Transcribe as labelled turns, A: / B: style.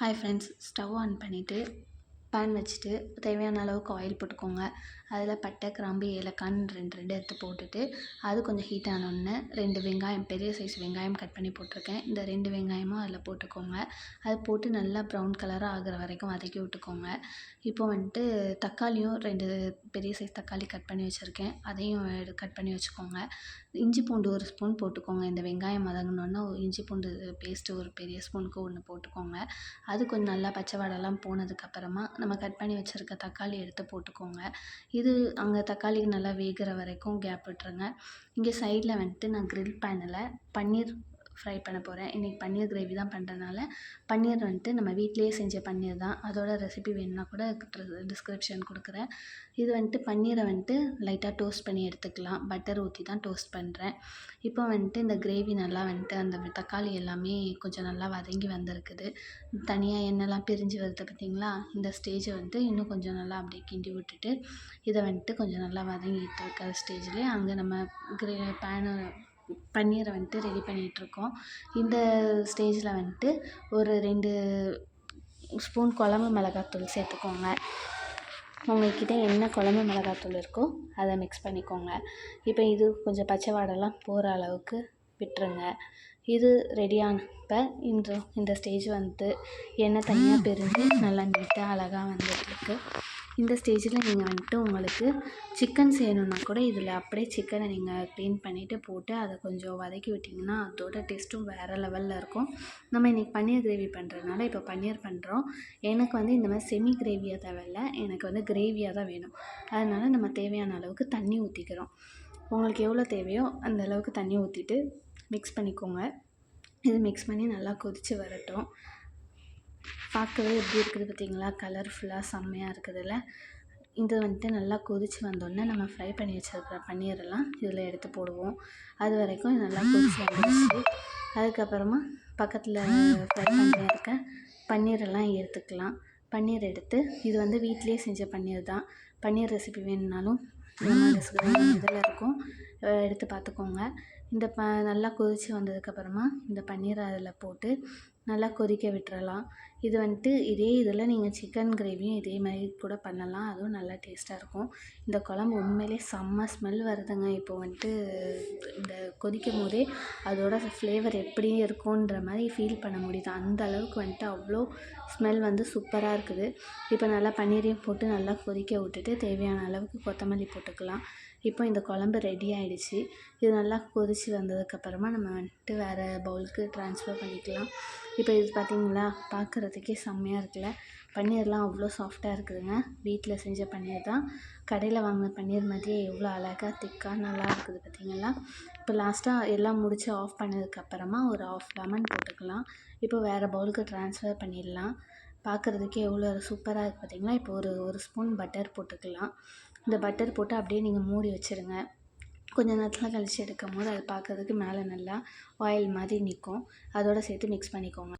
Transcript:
A: Hi friends stove on பண்ணிவிட்டு pan வச்சுட்டு தேவையான அளவுக்கு ஆயில் போட்டுக்கோங்க. அதில் பட்டை கிராம்பு ஏலக்காய்ன்னு ரெண்டு ரெண்டு எடுத்து போட்டுட்டு அது கொஞ்சம் ஹீட் ஆனோடனே ரெண்டு வெங்காயம் பெரிய சைஸ் வெங்காயம் கட் பண்ணி போட்டிருக்கேன். இந்த ரெண்டு வெங்காயமும் அதில் போட்டுக்கோங்க. அது போட்டு நல்லா ப்ரௌன் கலராக ஆகிற வரைக்கும் வதக்கி விட்டுக்கோங்க. இப்போ வந்துட்டு தக்காளியும் ரெண்டு பெரிய சைஸ் தக்காளி கட் பண்ணி வச்சுருக்கேன். அதையும் கட் பண்ணி வச்சுக்கோங்க. இஞ்சி பூண்டு ஒரு ஸ்பூன் போட்டுக்கோங்க. இந்த வெங்காயம் வதங்கினோன்னா இஞ்சி பூண்டு பேஸ்ட்டு ஒரு பெரிய ஸ்பூனுக்கு ஒன்று போட்டுக்கோங்க. அது கொஞ்சம் நல்லா பச்சை வாடெல்லாம் போனதுக்கப்புறமா நம்ம கட் பண்ணி வச்சுருக்க தக்காளி எடுத்து போட்டுக்கோங்க. இது அங்கே தக்காளி நல்லா வேகிற வரைக்கும் கேப் விட்டுருங்க. இங்கே சைடில் வந்துட்டு நான் க்ரில் பேனில் பன்னீர் ஃப்ரை பண்ண போகிறேன் இன்றைக்கி பன்னீர் கிரேவி தான் பண்ணுறதுனால பன்னீர் வந்துட்டு நம்ம வீட்டிலேயே செஞ்ச பன்னீர் தான். அதோட ரெசிபி வேணும்னா கூட டிஸ்கிரிப்ஷன் கொடுக்குறேன். இது வந்துட்டு பன்னீரை வந்துட்டு லைட்டாக டோஸ்ட் பண்ணி எடுத்துக்கலாம். பட்டர் ஊற்றி தான் டோஸ்ட் பண்ணுறேன் இப்போ வந்துட்டு இந்த கிரேவி நல்லா வந்துட்டு அந்த தக்காளி எல்லாமே கொஞ்சம் நல்லா வதங்கி வந்திருக்குது. தனியாக எண்ணெய்லாம் பிரிஞ்சு வருது பார்த்திங்களா இந்த ஸ்டேஜை வந்துட்டு இன்னும் கொஞ்சம் நல்லா அப்படியே கிண்டி விட்டுட்டு இதை வந்துட்டு கொஞ்சம் நல்லா வதங்கிட்டு இருக்கிற ஸ்டேஜ்லேயே அங்கே நம்ம கிரே பேனை பன்னீரை வந்துட்டு ரெடி பண்ணிகிட்ருக்கோம். இந்த ஸ்டேஜில் வந்துட்டு ஒரு ரெண்டு ஸ்பூன் குழம்பு மிளகாத்தூள் சேர்த்துக்கோங்க. உங்கள்கிட்ட என்ன குழம்பு மிளகாத்தூள் இருக்கோ அதை மிக்ஸ் பண்ணிக்கோங்க. இப்போ இது கொஞ்சம் பச்சை வாடெல்லாம் போகிற அளவுக்கு விட்டுருங்க. இது ரெடியானப்போ இந்த இந்த ஸ்டேஜ் வந்துட்டு எண்ணெய் தனியாக பிரிஞ்சு நல்லா நீட்டாக அழகாக வந்துட்டுருக்கு இந்த ஸ்டேஜில் நீங்கள் வந்துட்டு உங்களுக்கு சிக்கன் செய்யணுன்னா கூட இதில் அப்படியே சிக்கனை நீங்கள் க்ளீன் பண்ணிவிட்டு போட்டு அதை கொஞ்சம் வதக்கி விட்டிங்கன்னா அதோட டேஸ்ட்டும் வேறு லெவலில் இருக்கும். நம்ம இன்றைக்கி பன்னீர் கிரேவி பண்ணுறதுனால இப்போ பன்னீர் பண்ணுறோம். எனக்கு வந்து இந்த மாதிரி செமி கிரேவியாக தேவையில்ல. எனக்கு வந்து கிரேவியாக தான் வேணும். அதனால் நம்ம தேவையான அளவுக்கு தண்ணி ஊற்றிக்கிறோம் உங்களுக்கு எவ்வளோ தேவையோ அந்த அளவுக்கு தண்ணி ஊற்றிட்டு மிக்ஸ் பண்ணிக்கோங்க. இது மிக்ஸ் பண்ணி நல்லா கொதித்து வரட்டும். பார்க்கவே எப்படி இருக்குது பார்த்தீங்களா? கலர்ஃபுல்லாக செம்மையாக இருக்குதுல்ல இது வந்துட்டு நல்லா கொதித்து வந்தோடனே நம்ம ஃப்ரை பண்ணி வச்சிருக்கிற பன்னீரெல்லாம் இதில் எடுத்து போடுவோம். அது வரைக்கும் நல்லா கொதித்து வந்துடுச்சு அதுக்கப்புறமா பக்கத்தில் ஃப்ரை பண்ணி இருக்க பன்னீரெல்லாம் எடுத்துக்கலாம். பன்னீர் எடுத்து இது வந்து வீட்டிலே செஞ்ச பன்னீர் தான். பன்னீர் ரெசிபி வேணும்னாலும் இதில் இருக்கும். எடுத்து பார்த்துக்கோங்க. இந்த ப நல்லா கொதித்து வந்ததுக்கப்புறமா இந்த பன்னீரை அதில் போட்டு நல்லா கொதிக்க விட்டுறலாம். இது வந்துட்டு இதே இதில் நீங்கள் சிக்கன் கிரேவியும் இதே மாதிரி கூட பண்ணலாம். அதுவும் நல்லா டேஸ்ட்டாக இருக்கும். இந்த குழம்பு உண்மையிலே செம்ம ஸ்மெல் வருதுங்க. இப்போ வந்துட்டு இந்த கொதிக்கும் போதே அதோட ஃப்ளேவர் எப்படி இருக்கும்ன்ற மாதிரி ஃபீல் பண்ண முடியுது. அந்த அளவுக்கு வந்துட்டு அவ்வளோ ஸ்மெல் வந்து சூப்பராக இருக்குது. இப்போ நல்லா பன்னீரையும் போட்டு நல்லா கொதிக்க விட்டுட்டு தேவையான அளவுக்கு கொத்தமல்லி போட்டுக்கலாம். இப்போ இந்த குழம்பு ரெடி ஆகிடுச்சு இது நல்லா கொதித்து வந்ததுக்கப்புறமா நம்ம வந்துட்டு வேறு பவுலுக்கு ட்ரான்ஸ்ஃபர் பண்ணிக்கலாம். இப்போ இது பார்த்திங்களா? பார்க்குறதுக்கே செம்மையாக இருக்குல்ல? பன்னீர்லாம் அவ்வளோ சாஃப்டாக இருக்குதுங்க. வீட்டில் செஞ்ச பன்னீர் தான். கடையில் வாங்கின பன்னீர் மாதிரியே எவ்வளோ அழகாக திக்காக நல்லா இருக்குது பார்த்திங்களா இப்போ லாஸ்ட்டாக எல்லாம் முடித்து ஆஃப் பண்ணதுக்கப்புறமா ஒரு ஆஃப் லெமன் போட்டுக்கலாம். இப்போ வேறு பவுலுக்கு ட்ரான்ஸ்ஃபர் பண்ணிடலாம். பார்க்குறதுக்கே எவ்வளோ சூப்பராக இருக்குது பார்த்திங்களா இப்போ ஒரு ஒரு ஸ்பூன் பட்டர் போட்டுக்கலாம். இந்த பட்டர் போட்டு அப்படியே நீங்கள் மூடி வச்சுருங்க. கொஞ்ச நேரத்தில் கழித்து எடுக்கும் போது அது பார்க்கறதுக்கு மேலே நல்லா ஆயில் மாதிரி நிற்கும் அதோடு சேர்த்து மிக்ஸ் பண்ணிக்கோங்க.